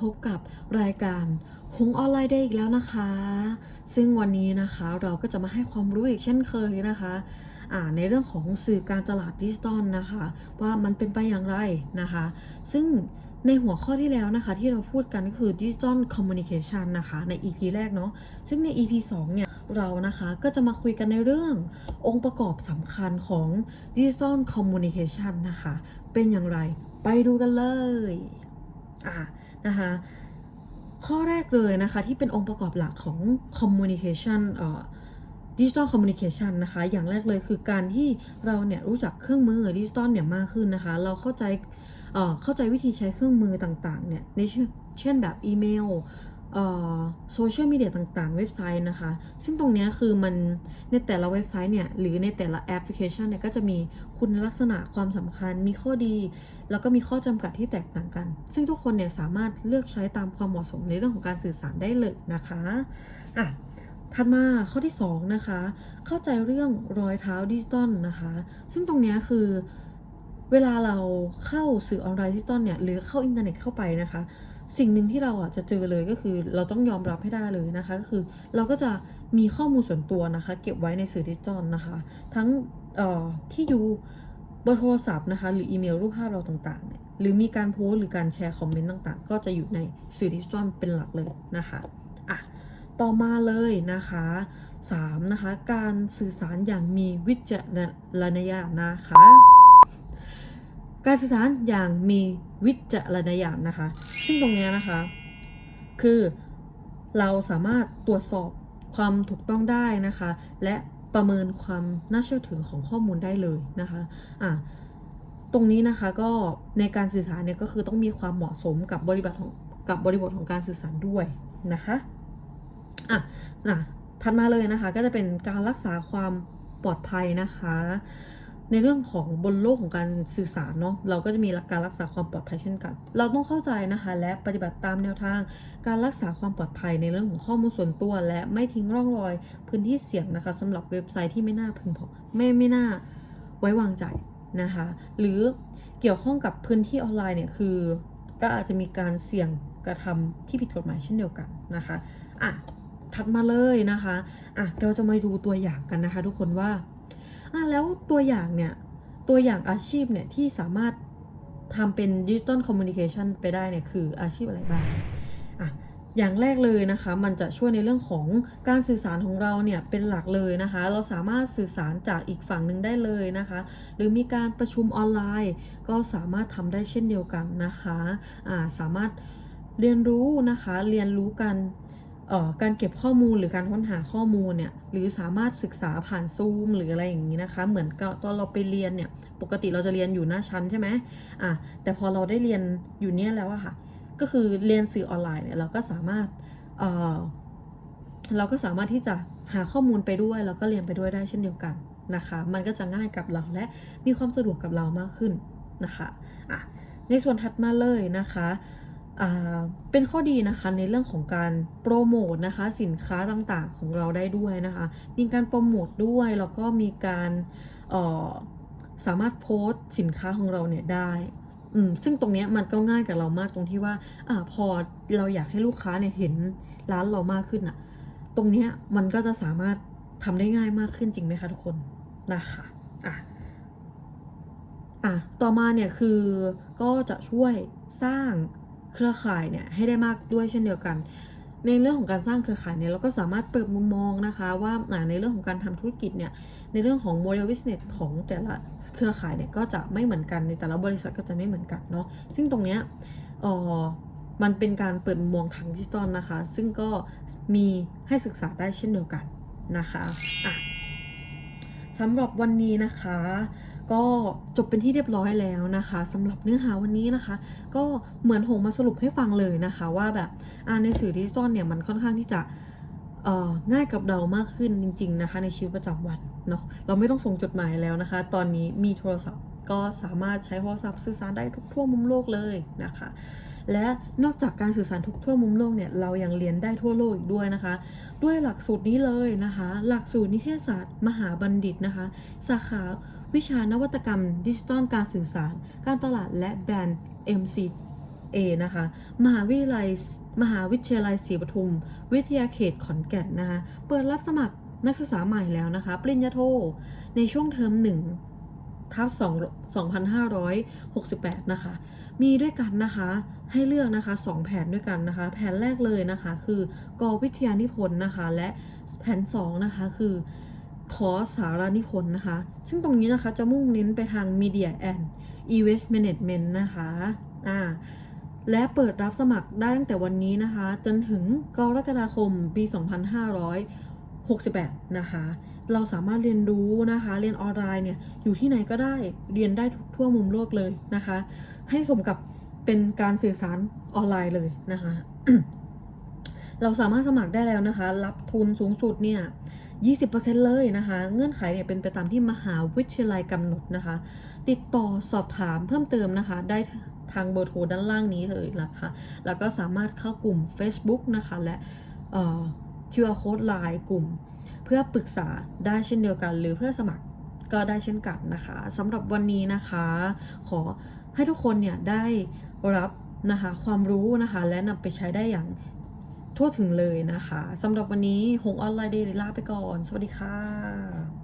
พบกับรายการหงออนไลน์ได้อีกแล้วนะคะ ซึ่งวันนี้นะคะเราก็จะมาให้ความรู้อีกเช่นเคยนะคะอ่าในเรื่องของสื่อการตลาดดิจิตอลนะคะ ว่ามันเป็นไปอย่างไรนะคะ ซึ่งในหัวข้อที่แล้วนะคะ ที่เราพูดกันก็คือดิจิ t a ลคอมมูนิเคชันนะคะ ใน EP แรกเนาะซึ่งใน EP 2 เนี่ยเรานะคะก็จะมาคุยกันในเรื่ององค์ประกอบสำคัญของดิจิ t a ลคอมมูนิเคชันนะคะ เป็นอย่างไรไปดูกันเลยอะ นะคะข้อแรกเลยนะคะที่เป็นองค์ประกอบหลักของ communication เอ่อดิจิตอลคอมมูนิเคชันนะคะ อย่างแรกเลยคือการที่เราเนี่ยรู้จักเครื่องมือดิจิตอลเนี่ยมากขึ้นนะคะ เราเข้าใจเเข้าใจวิธีใช้เครื่องมือต่างๆเนี่ยในเช่นแบบอีเมล โซเชียลมีเดียต่างๆ เว็บไซต์นะคะ ซึ่งตรงนี้คือมันในแต่ละเว็บไซต์เนี่ย หรือในแต่ละแอปพลิเคชันเนี่ย ก็จะมีคุณลักษณะความสำคัญ มีข้อดี แล้วก็มีข้อจำกัดที่แตกต่างกัน ซึ่งทุกคนเนี่ยสามารถเลือกใช้ตามความเหมาะสมในเรื่องของการสื่อสารได้เลยนะคะอะถัดมาข้อที่2นะคะ เข้าใจเรื่องรอยเท้าดิจิตอลนะคะ ซึ่งตรงนี้คือเวลาเราเข้าสื่อออนไลน์ดิจิตอลเนี่ย หรือเข้าอินเทอร์เน็ตเข้าไปนะคะ สิ่งหนึ่งที่เราอะจะเจอเลยก็คือเราต้องยอมรับให้ได้เลยนะคะ ก็คือเราก็จะมีข้อมูลส่วนตัวนะคะ เก็บไว้ในสื่อดิจิตอลนะคะ ทั้งเอ่อที่อยู่เบอร์โทรศัพท์นะคะ หรืออีเมลรูปภาพเราต่างๆเนี่ยหรือมีการโพสหรือการแชร์คอมเมนต์ต่างๆ ก็จะอยู่ในสื่อดิจิตอลเป็นหลักเลยนะคะอะต่อมาเลยนะคะ 3. นะคะ การสื่อสารอย่างมีวิจารณญาณนะคะ การสื่อสารอย่างมีวิจารณญาณนะคะ ซึ่งตรงนี้นะคะ คือเราสามารถตรวจสอบความถูกต้องได้นะคะ และประเมินความน่าเชื่อถือของข้อมูลได้เลยนะคะอะตรงนี้นะคะก็ในการสื่อสารเนี่ยก็คือต้องมีความเหมาะสมกับบริบทของกับบริบทของการสื่อสารด้วยนะคะอะนะถัดมาเลยนะคะก็จะเป็นการรักษาความปลอดภัยนะคะ ในเรื่องของบนโลกของการสื่อสารเนาะเราก็จะมีหลักการรักษาความปลอดภัยเช่นกัน เราต้องเข้าใจนะคะ และปฏิบัติตามแนวทาง การรักษาความปลอดภัยในเรื่องของข้อมูลส่วนตัว และไม่ทิ้งร่องรอย พื้นที่เสี่ยงนะคะสำหรับเว็บไซต์ที่ไม่น่าพึงพอไม่ไม่น่าไว้วางใจนะคะ หรือเกี่ยวข้องกับพื้นที่ออนไลน์เนี่ยคือ ก็อาจจะมีการเสี่ยงกระทำที่ผิดกฎหมายเช่นเดียวกันนะคะอะถัดมาเลยนะคะอะเราจะมาดูตัวอย่างกันนะคะ ทุกคนว่า อะแล้วตัวอย่างเนี่ย ตัวอย่างอาชีพเนี่ยที่สามารถทำเป็นดิจิตอลคอมมูนิเคชันไปได้เนี่ยคืออาชีพอะไรบ้างอะอย่างแรกเลยนะคะ มันจะช่วยในเรื่องของการสื่อสารของเราเนี่ยเป็นหลักเลยนะคะ เราสามารถสื่อสารจากอีกฝั่งหนึ่งได้เลยนะคะ หรือมีการประชุมออนไลน์ ก็สามารถทำได้เช่นเดียวกันนะคะอ่าสามารถเรียนรู้นะคะ เรียนรู้กัน การเก็บข้อมูลหรือการค้นหาข้อมูลเนี่ยหรือสามารถศึกษาผ่านซูมหรืออะไรอย่างนี้นะคะ เหมือนกตอนเราไปเรียนเนี่ยปกติเราจะเรียนอยู่หน้าชั้นใช่ไหมอะแต่พอเราได้เรียนอยู่เนี่ยแล้วอะค่ะก็คือเรียนสื่อออนไลน์เนี่ยเราก็สามารถเออเราก็สามารถที่จะหาข้อมูลไปด้วย แล้วก็เรียนไปด้วยได้เช่นเดียวกันนะคะ มันก็จะง่ายกับเราและมีความสะดวกกับเรามากขึ้นนะคะอะในส่วนถัดมาเลยนะคะ เป็นข้อดีนะคะในเรื่องของการโปรโมทนะคะสินค้าต่างๆของเราได้ด้วยนะคะ มีการโปรโมทด้วยแล้วก็มีการสามารถโพสต์สินค้าของเราเนี่ยได้ซึ่งตรงนี้มันก็ง่ายกับเรามากตรงที่ว่าอพอเราอยากให้ลูกค้าเนี่ยเห็นร้านเรามากขึ้นอะตรงนี้มันก็จะสามารถทำได้ง่ายมากขึ้นจริงไหมคะทุกคนนะคะอะอะต่อมาเนี่ยคือก็จะช่วยสร้าง เครือข่ายเนี่ยให้ได้มากด้วยเช่นเดียวกัน ในเรื่องของการสร้างเครือข่ายเนี่ยเราก็สามารถเปิดมุมมองนะคะว่าในเรื่องของการทำธุรกิจเนี่ยในเรื่องของโมเดล business ของแต่ละเครือข่ายเนี่ยก็จะไม่เหมือนกันในแต่ละบริษัทก็จะไม่เหมือนกันเนาะซึ่งตรงเนี้ยออมันเป็นการเปิดมุมมองทางดิจิตอลนะคะ ซึ่งก็มีให้ศึกษาได้เช่นเดียวกันนะคะอะสำหรับวันนี้นะคะ ก็จบเป็นที่เรียบร้อยแล้วนะคะสำหรับเนื้อหาวันนี้นะคะ ก็เหมือนหงมาสรุปให้ฟังเลยนะคะว่าแบบอ่าในสื่อดิจิตอลเนี่ยมันค่อนข้างที่จะง่ายกับเรามากขึ้นจริง ๆนะคะ ในชีวิตประจำวันเนาะเราไม่ต้องส่งจดหมายแล้วนะคะ ตอนนี้มีโทรศัพท์ก็สามารถใช้โทรศัพท์สื่อสารได้ทุกทั่วมุมโลกเลยนะคะ และนอกจากการสื่อสารทุกทั่วมุมโลกเนี่ยเรายังเรียนได้ทั่วโลกอีกด้วยนะคะ ด้วยหลักสูตรนี้เลยนะคะ หลักสูตรนิเทศศาสตร์ มหาบัณฑิตนะคะ สาขา วิชานวัตกรรม ดิจิตอลการสื่อสาร การตลาดและแบรนด์ MC A นะคะ มหาวิทยาลัยมหาวิทยาลัยศรีปทุม วิทยาเขตขอนแก่นนะคะ เปิดรับสมัครนักศึกษาใหม่แล้วนะคะ ปริญญาโท ในช่วงเทอม1ทับ2 2568 นะคะ มีด้วยกันนะคะ ให้เลือกนะคะ 2 แผนด้วยกันนะคะ แผนแรกเลยนะคะ คือกอวิทยานิพนธ์นะคะ และแผน 2 นะคะ คือ คอร์สสารานิพนธ์นะคะ ซึ่งตรงนี้นะคะจะมุ่งเน้นไปทาง Media and Event Management นะคะอ่าและเปิดรับสมัครได้ตั้งแต่วันนี้นะคะ จนถึงกรกฎาคมปี 2568 นะคะ เราสามารถเรียนรู้นะคะ เรียนออนไลน์เนี่ย อยู่ที่ไหนก็ได้ เรียนได้ทุกทั่วมุมโลกเลยนะคะ ให้สมกับเป็นการสื่อสารออนไลน์เลยนะคะ เราสามารถสมัครได้แล้วนะคะ รับทุนสูงสุดเนี่ย 20%เลยนะคะ เงื่อนไขเนี่ยเป็นไปตามที่มหาวิทยาลัยกำหนดนะคะ ติดต่อสอบถามเพิ่มเติมนะคะ ได้ทางเบอร์โทรด้านล่างนี้เลยนะคะ แล้วก็สามารถเข้ากลุ่ม Facebook นะคะ และเอ่อ QR code line กลุ่ม เพื่อปรึกษาได้เช่นเดียวกัน หรือเพื่อสมัครก็ได้เช่นกันนะคะสำหรับวันนี้นะคะ ขอให้ทุกคนเนี่ยได้รับนะคะความรู้นะคะและนำไปใช้ได้อย่าง ทั่วถึงเลยนะคะสำหรับวันนี้หงออนไลน์เดย์ลาไปก่อน สวัสดีค่ะ